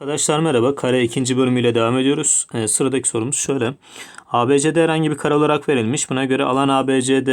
Arkadaşlar merhaba. Kare ikinci bölümüyle devam ediyoruz. Ee, sıradaki sorumuz şöyle. ABCD herhangi bir kare olarak verilmiş. Buna göre alan ABCD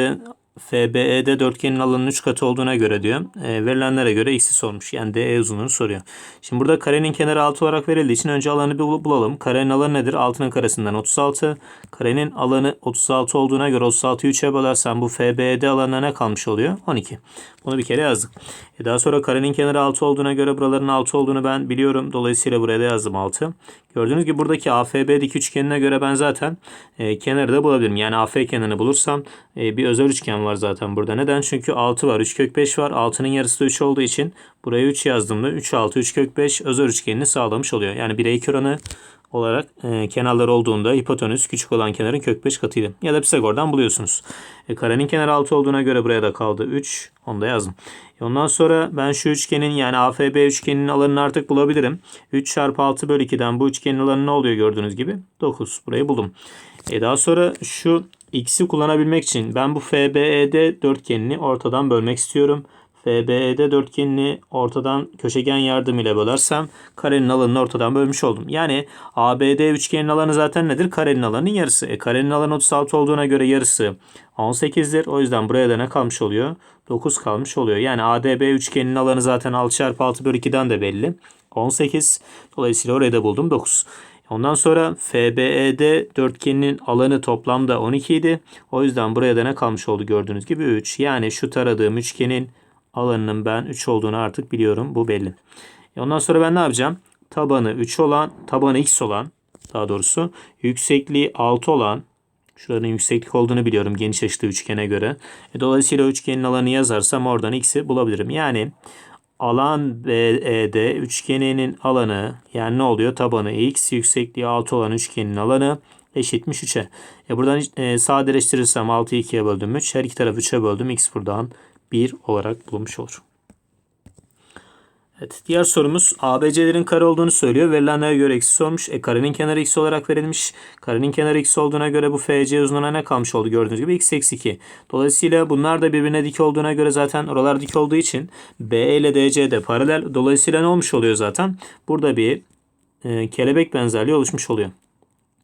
FBE'de dörtgenin alanının 3 katı olduğuna göre diyor. E, verilenlere göre x'i sormuş. Yani DE uzunluğunu soruyor. Şimdi burada karenin kenarı 6 olarak verildiği için önce alanı bir bul- bulalım. Karenin alanı nedir? 6'nın karesinden 36. Karenin alanı 36 olduğuna göre 36'yı 3'e bölersem bu FBED alanına ne kalmış oluyor? 12. Bunu bir kere yazdık. E daha sonra karenin kenarı 6 olduğuna göre buraların 6 olduğunu ben biliyorum. Dolayısıyla buraya da yazdım 6. Gördüğünüz gibi buradaki AFB dik üçgenine göre ben zaten e, kenarı da bulabilirim. Yani AF kenarını bulursam e, bir özel üçgen var zaten burada. Neden? Çünkü 6 var. 3 kök 5 var. 6'nın yarısı da 3 olduğu için buraya 3 yazdığımda 3 6 3 kök 5 özel üçgenini sağlamış oluyor. Yani 1'e 2 oranı olarak e, kenarlar olduğunda hipotenüs küçük olan kenarın kök 5 katıydı. Ya da Pisagor'dan buluyorsunuz. E, karenin kenarı 6 olduğuna göre buraya da kaldı 3. Onu da yazdım. E, ondan sonra ben şu üçgenin yani AFB üçgeninin alanını artık bulabilirim. 3 çarpı 6 bölü 2'den bu üçgenin alanı ne oluyor gördüğünüz gibi? 9. Burayı buldum. E daha sonra şu x'i kullanabilmek için ben bu FBED dörtgenini ortadan bölmek istiyorum. FBE'de dörtgenini ortadan köşegen yardımıyla bölersem karenin alanını ortadan bölmüş oldum. Yani ABD üçgenin alanı zaten nedir? Karenin alanının yarısı. E, karenin alanı 36 olduğuna göre yarısı 18'dir. O yüzden buraya da ne kalmış oluyor? 9 kalmış oluyor. Yani ADB üçgeninin alanı zaten 6 çarpı 6 bölü 2'den de belli. 18. Dolayısıyla orayı da buldum 9. Ondan sonra FBE'de dörtgeninin alanı toplamda 12 idi. O yüzden buraya da ne kalmış oldu gördüğünüz gibi 3. Yani şu taradığım üçgenin alanının ben 3 olduğunu artık biliyorum. Bu belli. E ondan sonra ben ne yapacağım? Tabanı 3 olan, tabanı x olan daha doğrusu yüksekliği 6 olan Şuranın yükseklik olduğunu biliyorum geniş açılı üçgene göre. E, dolayısıyla üçgenin alanı yazarsam oradan x'i bulabilirim. Yani alan BE'de üçgeninin alanı yani ne oluyor? Tabanı x, yüksekliği 6 olan üçgenin alanı eşitmiş 3'e. E buradan e, sadeleştirirsem 6'yı 2'ye böldüm 3. Her iki tarafı 3'e böldüm. X buradan 1 olarak bulunmuş olur. Evet, diğer sorumuz ABC'lerin kare olduğunu söylüyor. Verilenlere göre x sormuş. E karenin kenarı x olarak verilmiş. Karenin kenarı x olduğuna göre bu FC uzunluğuna ne kalmış oldu gördüğünüz gibi x eksi 2. Dolayısıyla bunlar da birbirine dik olduğuna göre zaten oralar dik olduğu için BE ile DC de paralel. Dolayısıyla ne olmuş oluyor zaten? Burada bir e, kelebek benzerliği oluşmuş oluyor.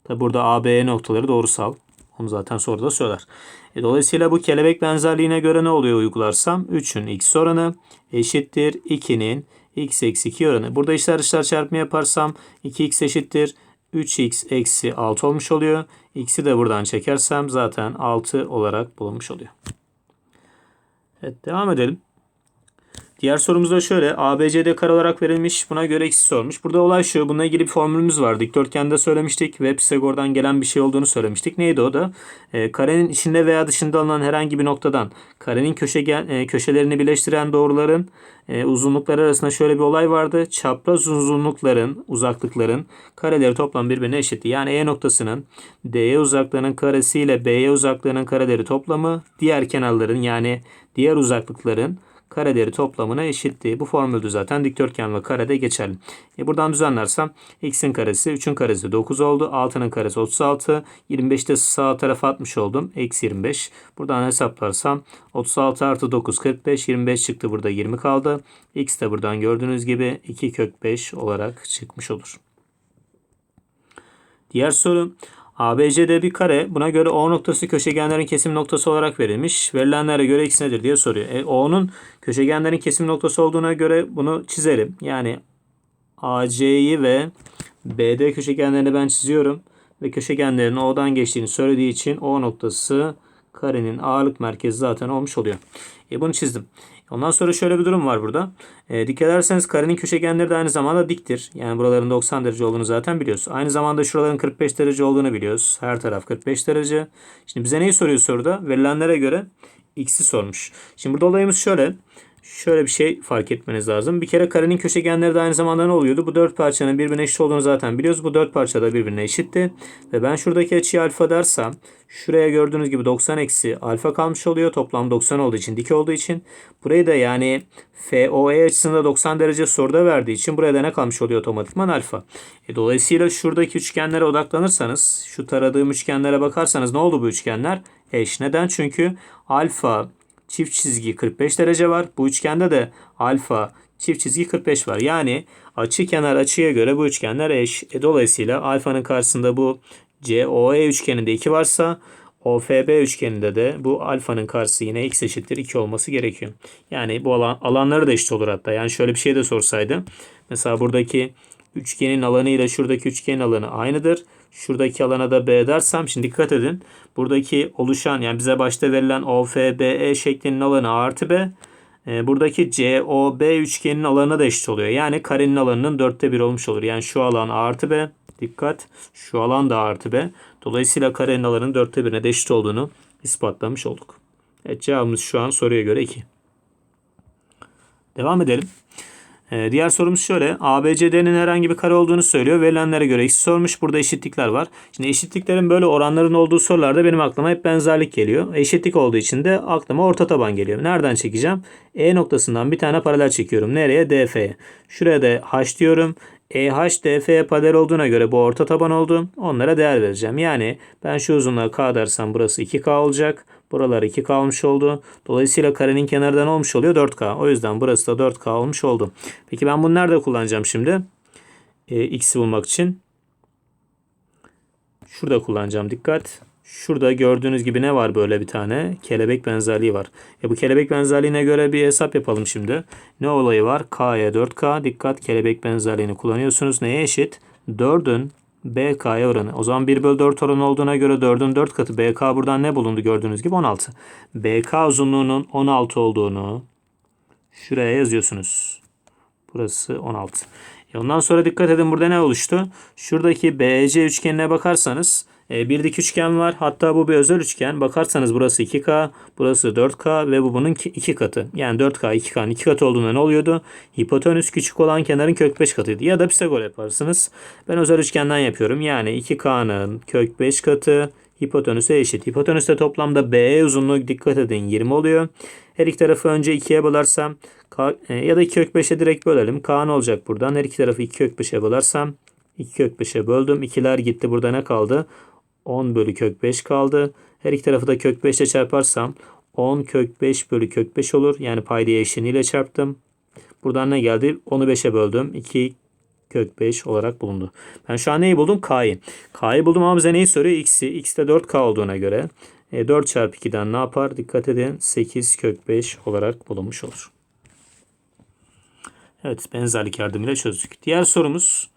Tabi burada ABE noktaları doğrusal. Onu zaten soruda söyler. E, dolayısıyla bu kelebek benzerliğine göre ne oluyor uygularsam? 3'ün x oranı eşittir 2'nin x eksi 2 oranı. Burada işler dışlar çarpımı yaparsam 2x eşittir 3x eksi 6 olmuş oluyor. X'i de buradan çekersem zaten 6 olarak bulunmuş oluyor. Evet devam edelim. Diğer sorumuz da şöyle. ABCD kare olarak verilmiş. Buna göre x sormuş. Burada olay şu. Bununla ilgili bir formülümüz var. Dikdörtgende söylemiştik ve Pisagor'dan gelen bir şey olduğunu söylemiştik. Neydi o da? Ee, karenin içinde veya dışında alınan herhangi bir noktadan karenin köşegen, e, köşelerini birleştiren doğruların e, uzunlukları arasında şöyle bir olay vardı. Çapraz uzunlukların, uzaklıkların kareleri toplam birbirine eşitti. Yani E noktasının DE uzaklığının karesi ile BE uzaklığının kareleri toplamı diğer kenarların yani diğer uzaklıkların kareleri toplamına eşitti. Bu formüldü zaten dikdörtgen ve karede geçerli. E buradan düzenlersem x'in karesi 3'ün karesi 9 oldu. 6'nın karesi 36. 25'te sağ tarafa atmış oldum. Eksi 25. Buradan hesaplarsam 36 artı 9 45. 25 çıktı burada 20 kaldı. x de buradan gördüğünüz gibi 2 kök 5 olarak çıkmış olur. Diğer soru. ABCD bir kare. Buna göre O noktası köşegenlerin kesim noktası olarak verilmiş. Verilenlere göre x nedir diye soruyor. E, O'nun köşegenlerin kesim noktası olduğuna göre bunu çizelim. Yani AC'yi ve BD köşegenlerini ben çiziyorum. Ve köşegenlerin O'dan geçtiğini söylediği için O noktası karenin ağırlık merkezi zaten olmuş oluyor. E, bunu çizdim. Ondan sonra şöyle bir durum var burada. E, dikkat ederseniz karenin köşegenleri de aynı zamanda diktir. Yani buraların 90 derece olduğunu zaten biliyoruz. Aynı zamanda şuraların 45 derece olduğunu biliyoruz. Her taraf 45 derece. Şimdi bize neyi soruyor soruda? Verilenlere göre x'i sormuş. Şimdi burada olayımız şöyle. Şöyle bir şey fark etmeniz lazım. Bir kere karenin köşegenleri de aynı zamanda ne oluyordu? Bu dört parçanın birbirine eşit olduğunu zaten biliyoruz. Bu dört parça da birbirine eşitti. Ve ben şuradaki açıyı alfa dersem şuraya gördüğünüz gibi 90 eksi alfa kalmış oluyor. Toplam 90 olduğu için dik olduğu için. Burayı da yani FOE açısında 90 derece soruda verdiği için buraya da ne kalmış oluyor otomatikman alfa. E, dolayısıyla şuradaki üçgenlere odaklanırsanız şu taradığım üçgenlere bakarsanız ne oldu bu üçgenler? Eş. Neden? Çünkü alfa çift çizgi 45 derece var. Bu üçgende de alfa çift çizgi 45 var. Yani Açı kenar açıya göre bu üçgenler eş. E, dolayısıyla alfanın karşısında bu COE üçgeninde 2 varsa OFB üçgeninde de bu alfanın karşısı yine x eşittir 2 olması gerekiyor. Yani bu alan, alanları da eşit olur hatta. Yani şöyle bir şey de sorsaydı. Mesela buradaki üçgenin alanı ile şuradaki üçgenin alanı aynıdır. Şuradaki alana da B dersem şimdi dikkat edin. Buradaki oluşan yani bize başta verilen OFBE şeklinin alanı artı B. E, buradaki COB üçgenin alanı da eşit oluyor. Yani karenin alanının dörtte bir olmuş olur. Yani şu alan artı B. Dikkat. Şu alan da artı B. Dolayısıyla karenin alanının dörtte birine de eşit olduğunu ispatlamış olduk. Evet cevabımız şu an soruya göre 2. Devam edelim. Ee, diğer sorumuz şöyle. ABCD'nin herhangi bir kare olduğunu söylüyor. Verilenlere göre x sormuş. Burada eşitlikler var. Şimdi eşitliklerin böyle oranların olduğu sorularda benim aklıma hep benzerlik geliyor. Eşitlik olduğu için de aklıma orta taban geliyor. Nereden çekeceğim? E noktasından bir tane paralel çekiyorum. Nereye? DF'ye. Şuraya da H diyorum. EH DF'ye paralel olduğuna göre bu orta taban oldu. Onlara değer vereceğim. Yani ben şu uzunluğa K dersem burası 2K olacak. Buralar 2K olmuş oldu. Dolayısıyla karenin kenarından olmuş oluyor 4K. O yüzden burası da 4K olmuş oldu. Peki ben bunu nerede kullanacağım şimdi? E, X'i bulmak için. Şurada kullanacağım. Dikkat. Şurada gördüğünüz gibi ne var böyle bir tane? Kelebek benzerliği var. E bu kelebek benzerliğine göre bir hesap yapalım şimdi. Ne olayı var? K'ya 4K. Dikkat kelebek benzerliğini kullanıyorsunuz. Neye eşit? 4'ün BK'ya oranı. O zaman 1 bölü 4 oranı olduğuna göre 4'ün 4 katı. BK buradan ne bulundu gördüğünüz gibi 16. BK uzunluğunun 16 olduğunu şuraya yazıyorsunuz. Burası 16. E ondan sonra dikkat edin burada ne oluştu? Şuradaki BC üçgenine bakarsanız bir dik üçgen var. Hatta bu bir özel üçgen. Bakarsanız burası 2K, burası 4K ve bu bunun 2 katı. Yani 4K 2K'nın 2 katı olduğunda ne oluyordu? Hipotenüs küçük olan kenarın kök 5 katıydı. Ya da Pisagor yaparsınız. Ben özel üçgenden yapıyorum. Yani 2K'nın kök 5 katı hipotenüse eşit. Hipotenüste toplamda BE uzunluğu dikkat edin 20 oluyor. Her iki tarafı önce 2'ye bölersem K, e, ya da 2 kök 5'e direkt bölelim. K ne olacak buradan? Her iki tarafı 2 kök 5'e bölersem 2 kök 5'e böldüm. 2'ler gitti. Burada ne kaldı? 10 bölü kök 5 kaldı. Her iki tarafı da kök 5 ile çarparsam 10 kök 5 bölü kök 5 olur. Yani paydayı eşleniyle çarptım. Buradan ne geldi? 10'u 5'e böldüm. 2 kök 5 olarak bulundu. Ben şu an neyi buldum? K'yı. K'yı buldum ama bize neyi soruyor? X'i. X de 4K olduğuna göre e, 4 çarpı 2'den ne yapar? Dikkat edin. 8 kök 5 olarak bulunmuş olur. Evet benzerlik yardımıyla çözdük. Diğer sorumuz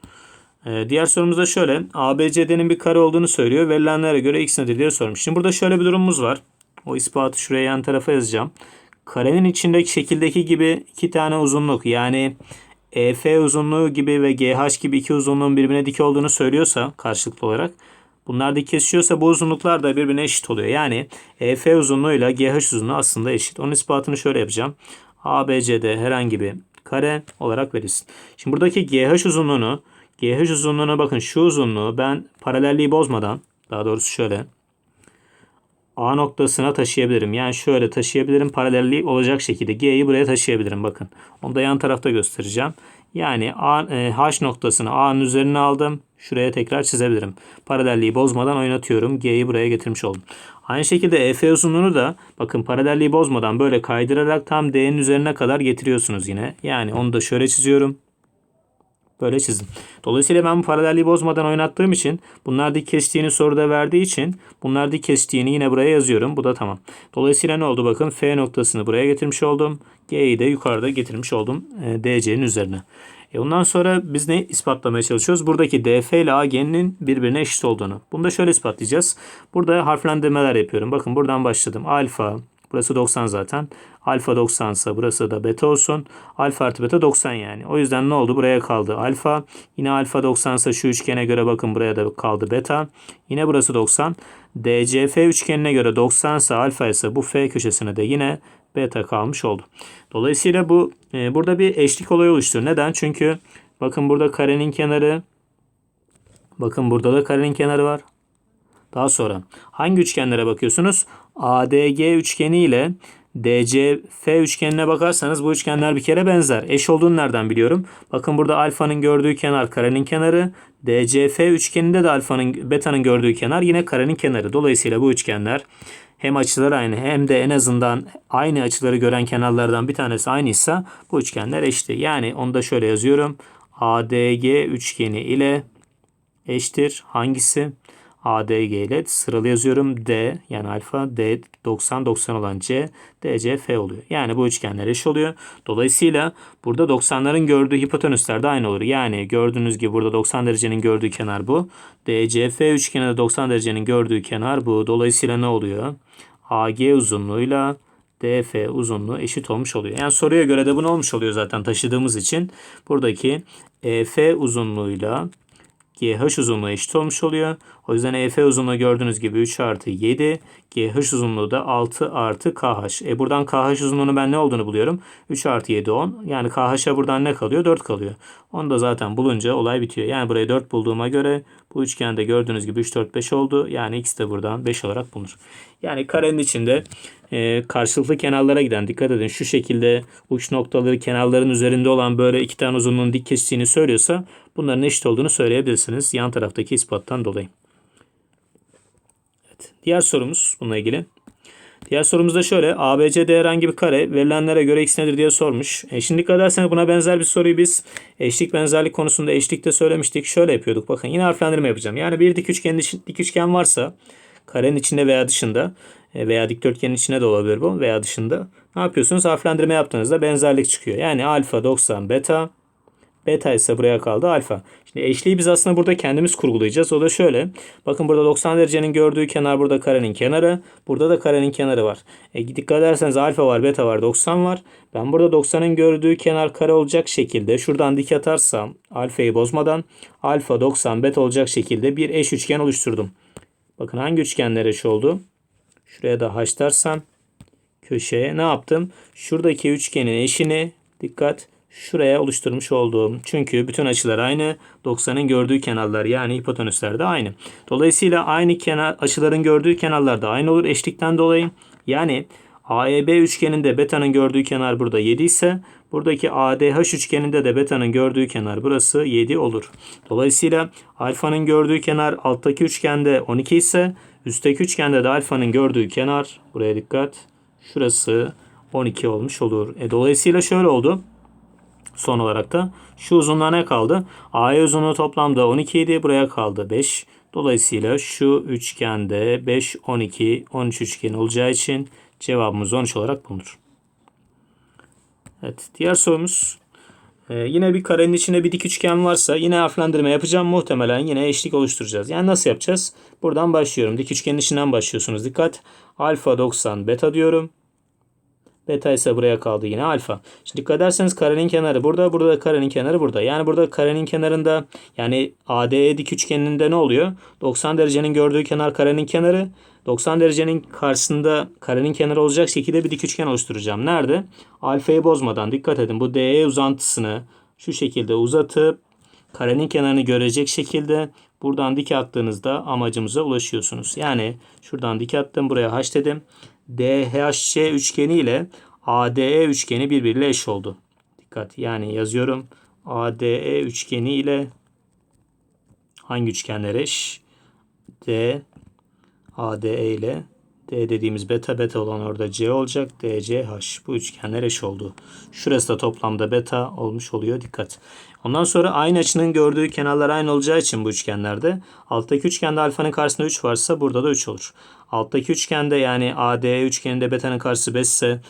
diğer sorumuz da şöyle. ABCD'nin bir kare olduğunu söylüyor. Verilenlere göre x nedir diye sormuş. Şimdi burada şöyle bir durumumuz var. O ispatı şuraya yan tarafa yazacağım. Karenin içindeki şekildeki gibi iki tane uzunluk yani EF uzunluğu gibi ve GH gibi iki uzunluğun birbirine dik olduğunu söylüyorsa karşılıklı olarak bunlar dik kesişiyorsa bu uzunluklar da birbirine eşit oluyor. Yani EF uzunluğuyla GH uzunluğu aslında eşit. Onun ispatını şöyle yapacağım. ABCD herhangi bir kare olarak verilsin. Şimdi buradaki GH uzunluğunu GH uzunluğuna bakın şu uzunluğu ben paralelliği bozmadan daha doğrusu şöyle A noktasına taşıyabilirim. Yani şöyle taşıyabilirim paralelliği olacak şekilde G'yi buraya taşıyabilirim bakın. Onu da yan tarafta göstereceğim. Yani A, e, H noktasını A'nın üzerine aldım. Şuraya tekrar çizebilirim. Paralelliği bozmadan oynatıyorum. G'yi buraya getirmiş oldum. Aynı şekilde EF uzunluğunu da bakın paralelliği bozmadan böyle kaydırarak tam D'nin üzerine kadar getiriyorsunuz yine. Yani onu da şöyle çiziyorum. Böyle çizdim. Dolayısıyla ben bu paralelliği bozmadan oynattığım için bunlar dik kestiğini soruda verdiği için bunlar dik kestiğini yine buraya yazıyorum. Bu da tamam. Dolayısıyla ne oldu? Bakın F noktasını buraya getirmiş oldum. G'yi de yukarıda getirmiş oldum e, DC'nin üzerine. E ondan sonra biz ne ispatlamaya çalışıyoruz? Buradaki DF ile AG'nin birbirine eşit olduğunu. Bunu da şöyle ispatlayacağız. Burada harflendirmeler yapıyorum. Bakın buradan başladım. Alfa, Burası 90 zaten. Alfa 90 ise burası da beta olsun. Alfa artı beta 90 yani. O yüzden ne oldu? Buraya kaldı alfa. Yine alfa 90 ise şu üçgene göre bakın buraya da kaldı beta. Yine burası 90. DCF üçgenine göre 90 ise alfa ise bu F köşesine de yine beta kalmış oldu. Dolayısıyla bu e, burada bir eşlik olayı oluştu. Neden? Çünkü bakın burada karenin kenarı bakın burada da karenin kenarı var. Daha sonra hangi üçgenlere bakıyorsunuz? ADG üçgeni ile DCF üçgenine bakarsanız bu üçgenler bir kere benzer. Eş olduğunu nereden biliyorum? Bakın burada alfanın gördüğü kenar karenin kenarı. DCF üçgeninde de alfanın betanın gördüğü kenar yine karenin kenarı. Dolayısıyla bu üçgenler hem açıları aynı hem de en azından aynı açıları gören kenarlardan bir tanesi aynıysa bu üçgenler eşti. Yani onu da şöyle yazıyorum. ADG üçgeni ile eşittir. Hangisi? ADG ile sıralı yazıyorum. D yani alfa D 90 90 olan C DC F oluyor. Yani bu üçgenler eş oluyor. Dolayısıyla burada 90'ların gördüğü hipotenüsler de aynı olur. Yani gördüğünüz gibi burada 90 derecenin gördüğü kenar bu. DCF üçgeni de 90 derecenin gördüğü kenar bu. Dolayısıyla ne oluyor? AG uzunluğuyla DF uzunluğu eşit olmuş oluyor. Yani soruya göre de bu ne olmuş oluyor zaten taşıdığımız için. Buradaki EF uzunluğuyla GH uzunluğu eşit olmuş oluyor. O yüzden EF uzunluğu gördüğünüz gibi 3 artı 7. GH uzunluğu da 6 artı KH. E buradan KH uzunluğunu ben ne olduğunu buluyorum. 3 artı 7 10. Yani KH'a buradan ne kalıyor? 4 kalıyor. Onu da zaten bulunca olay bitiyor. Yani burayı 4 bulduğuma göre bu üçgende gördüğünüz gibi 3 4 5 oldu. Yani x de buradan 5 olarak bulunur. Yani karenin içinde e, karşılıklı kenarlara giden dikkat edin şu şekilde uç noktaları kenarların üzerinde olan böyle iki tane uzunluğun dik kesiştiğini söylüyorsa bunların eşit olduğunu söyleyebilirsiniz yan taraftaki ispattan dolayı. Evet, diğer sorumuz bununla ilgili. Diğer sorumuzda şöyle. ABCD herhangi bir kare verilenlere göre x nedir diye sormuş. E şimdi dikkat ederseniz buna benzer bir soruyu biz eşlik benzerlik konusunda eşlikte söylemiştik. Şöyle yapıyorduk. Bakın yine harflendirme yapacağım. Yani bir dik üçgen, dik üçgen varsa karenin içinde veya dışında e, veya dikdörtgenin içine de olabilir bu veya dışında. Ne yapıyorsunuz? Harflendirme yaptığınızda benzerlik çıkıyor. Yani alfa 90 beta Beta ise buraya kaldı alfa. Şimdi eşliği biz aslında burada kendimiz kurgulayacağız. O da şöyle. Bakın burada 90 derecenin gördüğü kenar burada karenin kenarı. Burada da karenin kenarı var. E, dikkat ederseniz alfa var, beta var, 90 var. Ben burada 90'ın gördüğü kenar kare olacak şekilde şuradan dik atarsam alfayı bozmadan alfa 90 beta olacak şekilde bir eş üçgen oluşturdum. Bakın hangi üçgenler eş oldu? Şuraya da haş dersem köşeye ne yaptım? Şuradaki üçgenin eşini dikkat şuraya oluşturmuş olduğum. Çünkü bütün açılar aynı. 90'ın gördüğü kenarlar yani hipotenüsler de aynı. Dolayısıyla aynı kenar açıların gördüğü kenarlar da aynı olur eşlikten dolayı. Yani AEB üçgeninde beta'nın gördüğü kenar burada 7 ise buradaki ADH üçgeninde de beta'nın gördüğü kenar burası 7 olur. Dolayısıyla alfanın gördüğü kenar alttaki üçgende 12 ise üstteki üçgende de alfanın gördüğü kenar buraya dikkat şurası 12 olmuş olur. E, dolayısıyla şöyle oldu. Son olarak da şu uzunluğa ne kaldı? AE uzunluğu toplamda 12 idi. Buraya kaldı 5. Dolayısıyla şu üçgende 5, 12, 13 üçgen olacağı için cevabımız 13 olarak bulunur. Evet diğer sorumuz. Ee, yine bir karenin içinde bir dik üçgen varsa yine harflendirme yapacağım. Muhtemelen yine eşlik oluşturacağız. Yani nasıl yapacağız? Buradan başlıyorum. Dik üçgenin içinden başlıyorsunuz. Dikkat. Alfa 90 beta diyorum. Beta ise buraya kaldı yine alfa. Şimdi dikkat ederseniz karenin kenarı burada. Burada da karenin kenarı burada. Yani burada karenin kenarında yani ADE dik üçgeninde ne oluyor? 90 derecenin gördüğü kenar karenin kenarı. 90 derecenin karşısında karenin kenarı olacak şekilde bir dik üçgen oluşturacağım. Nerede? Alfayı bozmadan dikkat edin. Bu DE uzantısını şu şekilde uzatıp karenin kenarını görecek şekilde buradan dik attığınızda amacımıza ulaşıyorsunuz. Yani şuradan dik attım buraya h dedim. DHC üçgeni ile ADE üçgeni birbiriyle eş oldu. Dikkat yani yazıyorum. ADE üçgeni ile hangi üçgenler eş? D ADE ile D dediğimiz beta beta olan orada C olacak. DCH. Bu üçgenler eş oldu. Şurası da toplamda beta olmuş oluyor. Dikkat. Ondan sonra aynı açının gördüğü kenarlar aynı olacağı için bu üçgenlerde alttaki üçgende alfanın karşısında 3 varsa burada da 3 olur. Alttaki üçgende yani ADE üçgeninde beta'nın karşısı 5 ise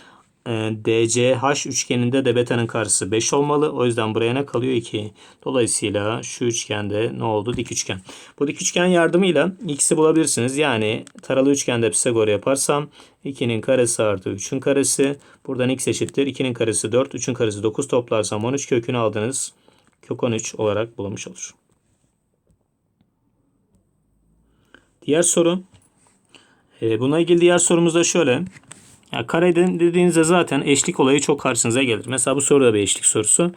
DCH üçgeninde de beta'nın karşısı 5 olmalı. O yüzden buraya ne kalıyor? 2. Dolayısıyla şu üçgende ne oldu? Dik üçgen. Bu dik üçgen yardımıyla x'i bulabilirsiniz. Yani taralı üçgende Pisagor yaparsam 2'nin karesi artı 3'ün karesi. Buradan x eşittir. 2'nin karesi 4, 3'ün karesi 9 toplarsam 13 kökünü aldınız. Kök 13 olarak bulunmuş olur. Diğer soru. E, buna ilgili diğer sorumuz da şöyle. Ya kare dediğinizde zaten eşlik olayı çok karşınıza gelir. Mesela bu soru da bir eşlik sorusu.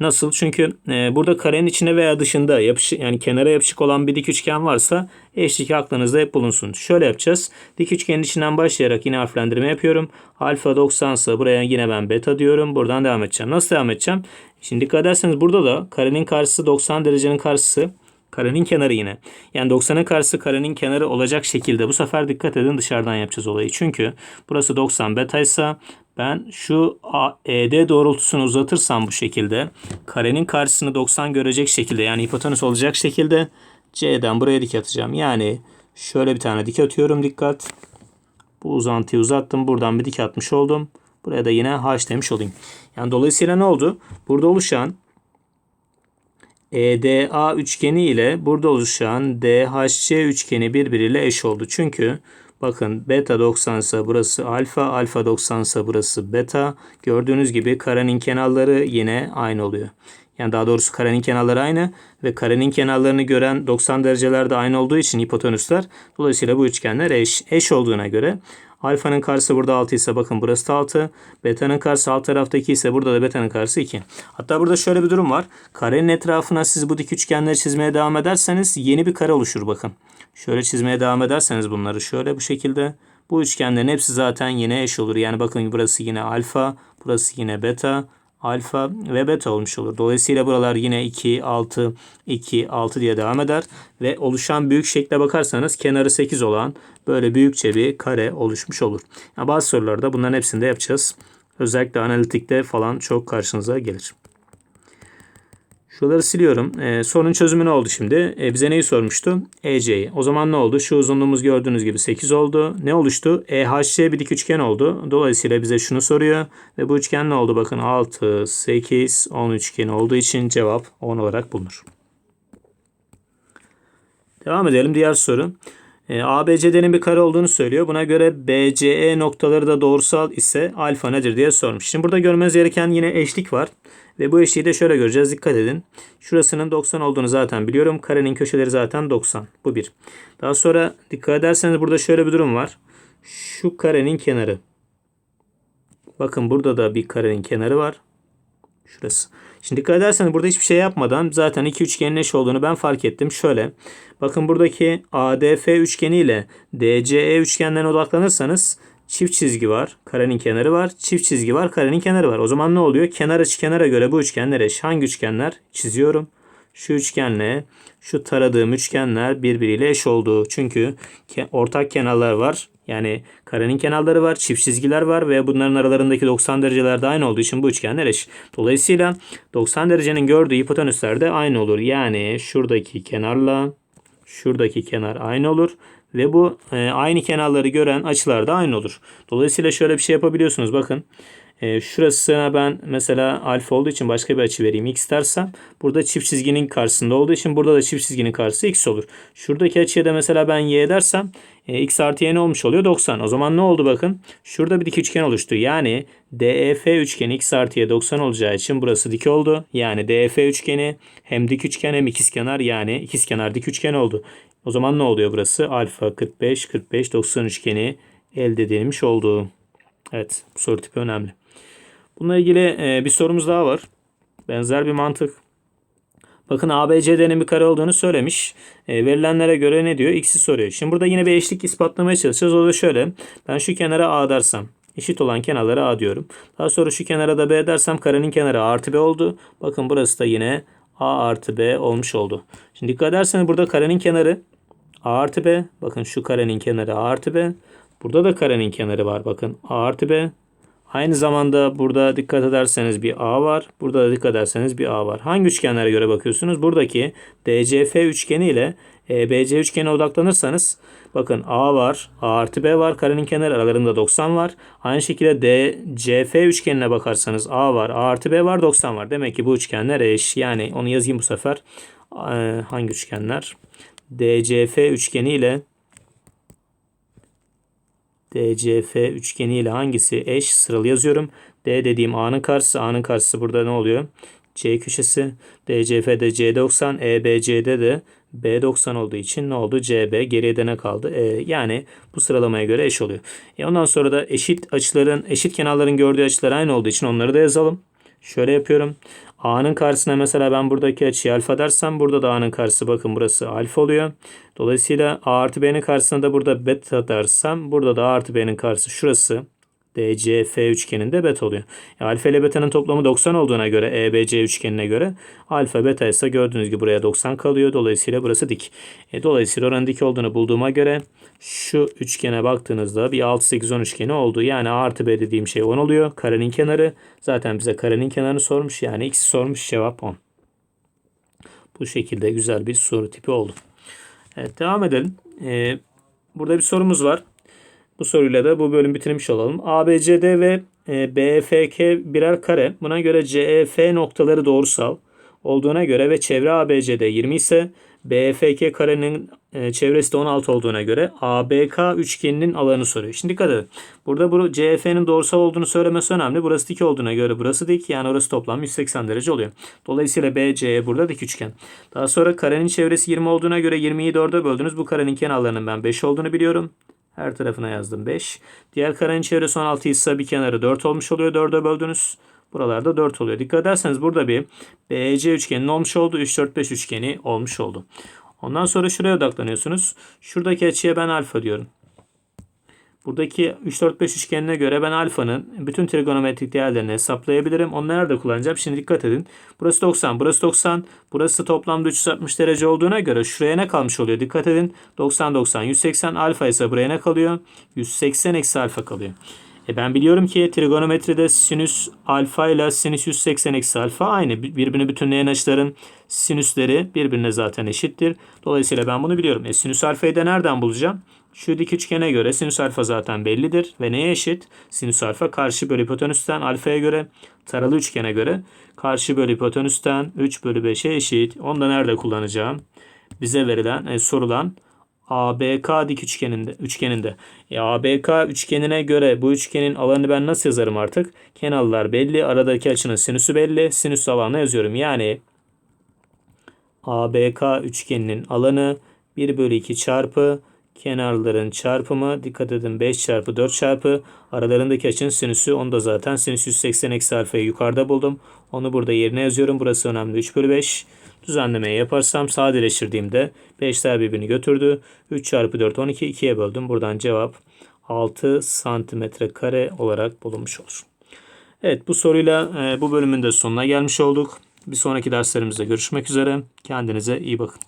Nasıl? Çünkü e, burada karenin içine veya dışında yapışık yani kenara yapışık olan bir dik üçgen varsa eşlik aklınızda hep bulunsun. Şöyle yapacağız. Dik üçgenin içinden başlayarak yine harflendirme yapıyorum. Alfa 90 ise buraya yine ben beta diyorum. Buradan devam edeceğim. Nasıl devam edeceğim? Şimdi dikkat ederseniz burada da karenin karşısı 90 derecenin karşısı Karenin kenarı yine. Yani 90'ın karşısı karenin kenarı olacak şekilde. Bu sefer dikkat edin dışarıdan yapacağız olayı. Çünkü burası 90 beta ise ben şu ED doğrultusunu uzatırsam bu şekilde karenin karşısını 90 görecek şekilde yani hipotenüs olacak şekilde C'den buraya dik atacağım. Yani şöyle bir tane dik atıyorum dikkat. Bu uzantıyı uzattım. Buradan bir dik atmış oldum. Buraya da yine H demiş olayım. Yani dolayısıyla ne oldu? Burada oluşan EDA üçgeni ile burada oluşan DHC üçgeni birbiriyle eş oldu. Çünkü bakın beta 90 ise burası alfa, alfa 90 ise burası beta. Gördüğünüz gibi karenin kenarları yine aynı oluyor. Yani daha doğrusu karenin kenarları aynı ve karenin kenarlarını gören 90 derecelerde aynı olduğu için hipotenüsler. Dolayısıyla bu üçgenler eş. Eş olduğuna göre alfanın karşısı burada 6 ise bakın burası da 6. Beta'nın karşısı alt taraftaki ise burada da beta'nın karşısı 2. Hatta burada şöyle bir durum var. Karenin etrafına siz bu dik üçgenleri çizmeye devam ederseniz yeni bir kare oluşur bakın. Şöyle çizmeye devam ederseniz bunları şöyle bu şekilde. Bu üçgenlerin hepsi zaten yine eş olur. Yani bakın burası yine alfa, burası yine beta, alfa ve beta olmuş olur. Dolayısıyla buralar yine 2, 6, 2, 6 diye devam eder. Ve oluşan büyük şekle bakarsanız kenarı 8 olan böyle büyükçe bir kare oluşmuş olur. Yani bazı sorularda bunların hepsini de yapacağız. Özellikle analitikte falan çok karşınıza gelir. Şuraları siliyorum. Ee, sorunun çözümü ne oldu şimdi? Ee, bize neyi sormuştu? EC'yi. O zaman ne oldu? Şu uzunluğumuz gördüğünüz gibi 8 oldu. Ne oluştu? EHC bir dik üçgen oldu. Dolayısıyla bize şunu soruyor. Ve bu üçgen ne oldu? Bakın 6, 8, 10 üçgeni olduğu için cevap 10 olarak bulunur. Devam edelim. Diğer soru. E, ABCD'nin bir kare olduğunu söylüyor. Buna göre BCE noktaları da doğrusal ise alfa nedir diye sormuş. Şimdi burada görmeniz gereken yine eşlik var. Ve bu eşliği de şöyle göreceğiz. Dikkat edin. Şurasının 90 olduğunu zaten biliyorum. Karenin köşeleri zaten 90. Bu bir. Daha sonra dikkat ederseniz burada şöyle bir durum var. Şu karenin kenarı. Bakın burada da bir karenin kenarı var. Şurası. Şimdi dikkat ederseniz burada hiçbir şey yapmadan zaten iki üçgenin eş olduğunu ben fark ettim. Şöyle. Bakın buradaki ADF üçgeni ile DCE üçgenlerine odaklanırsanız çift çizgi var. Karenin kenarı var. Çift çizgi var. Karenin kenarı var. O zaman ne oluyor? Kenar açı kenara göre bu üçgenler eş. Hangi üçgenler? Çiziyorum. Şu üçgenle şu taradığım üçgenler birbiriyle eş oldu. Çünkü ortak kenarlar var. Yani karenin kenarları var, çift çizgiler var ve bunların aralarındaki 90 dereceler de aynı olduğu için bu üçgenler eş. Dolayısıyla 90 derecenin gördüğü hipotenüsler de aynı olur. Yani şuradaki kenarla şuradaki kenar aynı olur ve bu e, aynı kenarları gören açılar da aynı olur. Dolayısıyla şöyle bir şey yapabiliyorsunuz. Bakın e, şurasına ben mesela alfa olduğu için başka bir açı vereyim x dersem burada çift çizginin karşısında olduğu için burada da çift çizginin karşısı x olur. Şuradaki açıya da mesela ben y dersem e, x artı y ne olmuş oluyor? 90. O zaman ne oldu bakın? Şurada bir dik üçgen oluştu. Yani DEF üçgeni x artı y 90 olacağı için burası dik oldu. Yani DEF üçgeni hem dik üçgen hem ikizkenar yani ikizkenar dik üçgen oldu. O zaman ne oluyor burası? Alfa 45 45 90 üçgeni elde edilmiş oldu. Evet bu soru tipi önemli. Bununla ilgili e, bir sorumuz daha var. Benzer bir mantık. Bakın ABCD'nin bir kare olduğunu söylemiş. E, verilenlere göre ne diyor? X'i soruyor. Şimdi burada yine bir eşlik ispatlamaya çalışacağız. O da şöyle. Ben şu kenara A dersem. Eşit olan kenarlara A diyorum. Daha sonra şu kenara da B dersem karenin kenarı A artı B oldu. Bakın burası da yine A artı B olmuş oldu. Şimdi dikkat ederseniz burada karenin kenarı A artı B. Bakın şu karenin kenarı A artı B. Burada da karenin kenarı var. Bakın A artı B. Aynı zamanda burada dikkat ederseniz bir A var. Burada da dikkat ederseniz bir A var. Hangi üçgenlere göre bakıyorsunuz? Buradaki DCF üçgeni ile EBC üçgenine odaklanırsanız bakın A var. A artı B var. Karenin kenarı aralarında 90 var. Aynı şekilde DCF üçgenine bakarsanız A var. A artı B var. 90 var. Demek ki bu üçgenler eş. Yani onu yazayım bu sefer. Hangi üçgenler? DCF üçgeni ile DCF üçgeni ile hangisi eş sıralı yazıyorum. D dediğim A'nın karşısı. A'nın karşısı burada ne oluyor? C köşesi. DCF'de C90. EBC'de de B90 olduğu için ne oldu? CB geriye de ne kaldı? E, yani bu sıralamaya göre eş oluyor. E ondan sonra da eşit açıların, eşit kenarların gördüğü açılar aynı olduğu için onları da yazalım. Şöyle yapıyorum. A'nın karşısına mesela ben buradaki açıyı alfa dersem burada da A'nın karşısı bakın burası alfa oluyor. Dolayısıyla A artı B'nin karşısına da burada beta dersem burada da A artı B'nin karşısı şurası DCF üçgeninde beta oluyor. E, alfa ile beta'nın toplamı 90 olduğuna göre EBC üçgenine göre alfa beta ise gördüğünüz gibi buraya 90 kalıyor. Dolayısıyla burası dik. E, dolayısıyla oranın dik olduğunu bulduğuma göre şu üçgene baktığınızda bir 6 8 10 üçgeni oldu. Yani A artı B dediğim şey 10 oluyor. Karenin kenarı zaten bize karenin kenarını sormuş. Yani x sormuş cevap 10. Bu şekilde güzel bir soru tipi oldu. Evet devam edelim. Ee, burada bir sorumuz var. Bu soruyla da bu bölüm bitirmiş olalım. ABCD ve e, BFK birer kare. Buna göre CEF noktaları doğrusal olduğuna göre ve çevre ABCD 20 ise BFK karenin e, çevresi de 16 olduğuna göre ABK üçgeninin alanı soruyor. Şimdi dikkat edin. Burada bu CF'nin doğrusal olduğunu söylemesi önemli. Burası dik olduğuna göre burası dik. Yani orası toplam 180 derece oluyor. Dolayısıyla BCE burada dik üçgen. Daha sonra karenin çevresi 20 olduğuna göre 20'yi 4'e böldünüz. Bu karenin kenarlarının ben 5 olduğunu biliyorum. Her tarafına yazdım 5. Diğer karenin çevresi 16 ise bir kenarı 4 olmuş oluyor. 4'e böldünüz. Buralarda 4 oluyor. Dikkat ederseniz burada bir BC üçgeninin olmuş oldu. 3, 4, 5 üçgeni olmuş oldu. Ondan sonra şuraya odaklanıyorsunuz. Şuradaki açıya ben alfa diyorum. Buradaki 3, 4, 5 üçgenine göre ben alfanın bütün trigonometrik değerlerini hesaplayabilirim. Onu nerede kullanacağım? Şimdi dikkat edin. Burası 90, burası 90. Burası toplamda 360 derece olduğuna göre şuraya ne kalmış oluyor? Dikkat edin. 90, 90, 180 alfa ise buraya ne kalıyor? 180 eksi alfa kalıyor. E ben biliyorum ki trigonometride sinüs alfa ile sinüs 180 eksi alfa aynı. Birbirini bütünleyen açıların sinüsleri birbirine zaten eşittir. Dolayısıyla ben bunu biliyorum. E sinüs alfayı da nereden bulacağım? Şu dik üçgene göre sinüs alfa zaten bellidir. Ve neye eşit? Sinüs alfa karşı bölü hipotenüsten alfaya göre taralı üçgene göre karşı bölü hipotenüsten 3 bölü 5'e eşit. Onu da nerede kullanacağım? Bize verilen, e, sorulan ABK dik üçgeninde. üçgeninde. E, ABK üçgenine göre bu üçgenin alanını ben nasıl yazarım artık? Kenarlar belli. Aradaki açının sinüsü belli. Sinüs alanına yazıyorum. Yani ABK üçgeninin alanı 1 bölü 2 çarpı kenarların çarpımı dikkat edin 5 çarpı 4 çarpı aralarındaki açının sinüsü onu da zaten sinüs 180 eksi alfayı yukarıda buldum. Onu burada yerine yazıyorum. Burası önemli 3 bölü 5. Düzenlemeyi yaparsam sadeleştirdiğimde 5'ler birbirini götürdü. 3 çarpı 4 12 2'ye böldüm. Buradan cevap 6 santimetre kare olarak bulunmuş olur. Evet bu soruyla e, bu bölümün de sonuna gelmiş olduk. Bir sonraki derslerimizde görüşmek üzere. Kendinize iyi bakın.